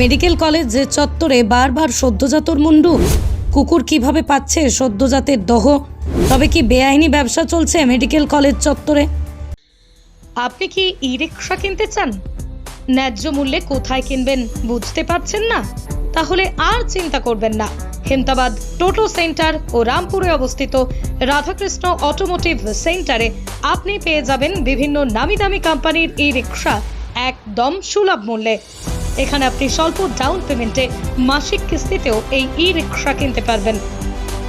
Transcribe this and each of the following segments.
Medical college চত্বরে বারবার সদ্যজাতর মুন্ডু। কুকুর কীভাবে পাচ্ছে সদ্যজাতের দহ? তবে কি বেআইনি ব্যবসা চলছে মেডিকেল কলেজ চত্বরে? আপনি কি ই রিক্সা কিনতে চান? ন্যায্য মূল্যে কোথায় কিনবেন বুঝতে পারছেন না? তাহলে আর চিন্তা করবেন না। হেমতাবাদ টোটো সেন্টার ও রামপুরে অবস্থিত রাধাকৃষ্ণ অটোমোটিভ সেন্টারে আপনি পেয়ে যাবেন বিভিন্ন নামি দামি কোম্পানির ই রিক্সা একদম সুলভ মূল্যে। এখানে আপনি স্বল্প ডাউন পেমেন্টে মাসিক কিস্তিতেও এই ই রিক্সা কিনতে পারবেন।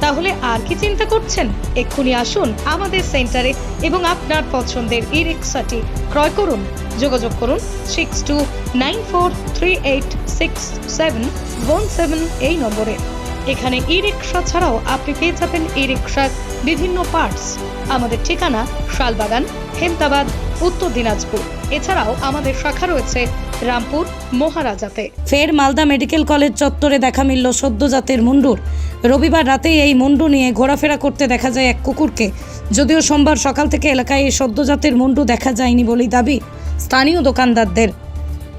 তাহলে আর কি চিন্তা করছেন? এক্ষুনি আসুন আমাদের সেন্টারে এবং আপনার পছন্দের ই রিক্সাটি ক্রয় করুন। যোগাযোগ করুন six two nine four three eight six seven one seven এই নম্বরে। এখানে ই রিক্সা ছাড়াও আপনি পেয়ে যাবেন ই রিক্সার বিভিন্ন পার্টস আমাদের ঠিকানা শালবাগান, হেমতাবাদ, উত্তর দিনাজপুর। এছাড়াও আমাদের শাখা রয়েছে রামপুর, মহারাজাতে। ফের মালদা মেডিকেল কলেজ চত্বরে দেখা মিলল সদ্যজাতের মুন্ডুর। রবিবার রাতেই এই মুন্ডু নিয়ে ঘোরাফেরা করতে দেখা যায় এক কুকুরকে। যদিও সোমবার সকাল থেকে এলাকায় এই সদ্যজাতের মুন্ডু দেখা যায়নি বলেই দাবি। স্থানীয় দোকানদারদের।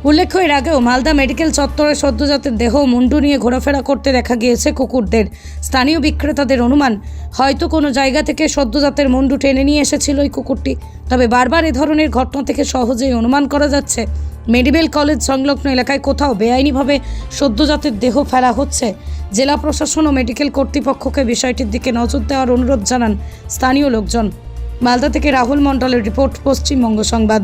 উল্লেখ্য, এর আগেও মালদা মেডিকেল চত্বরে সদ্যজাতের দেহ মুন্ডু নিয়ে ঘোরাফেরা করতে দেখা গিয়েছে কুকুরদের। স্থানীয় বিক্রেতাদের অনুমান, হয়তো কোনো জায়গা থেকে সদ্যজাতের মুন্ডু টেনে নিয়ে এসেছিল এই কুকুরটি। তবে বারবার এ ধরনের ঘটনা থেকে সহজেই অনুমান করা যাচ্ছে মেডিকেল কলেজ সংলগ্ন এলাকায় কোথাও বেআইনিভাবে সদ্যজাতের দেহ ফেলা হচ্ছে। জেলা প্রশাসন ও মেডিকেল কর্তৃপক্ষকে বিষয়টির দিকে নজর দেওয়ার অনুরোধ জানান স্থানীয় লোকজন। মালদা থেকে রাহুল মণ্ডলের রিপোর্ট, পশ্চিমবঙ্গ সংবাদ.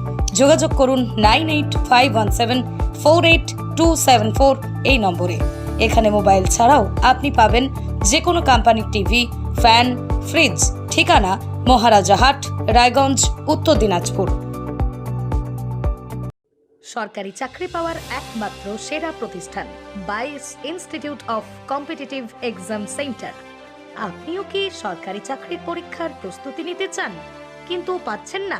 যোগাযোগ করুন nine eight five one seven four eight two seven four এই নম্বরে। এখানে মোবাইল ছাড়াও আপনি পাবেন যে কোনো কোম্পানির টিভি, ফ্যান, ফ্রিজ, ঠিকানা মহারাজাহাট, রায়গঞ্জ, উত্তর দিনাজপুর। সরকারি চাকরি পাওয়ার একমাত্র সেরা প্রতিষ্ঠান, বাইস institute of competitive exam centre. আপনিও কি সরকারি চাকরির পরীক্ষার প্রস্তুতি নিতে চান, কিন্তু পাচ্ছেন না?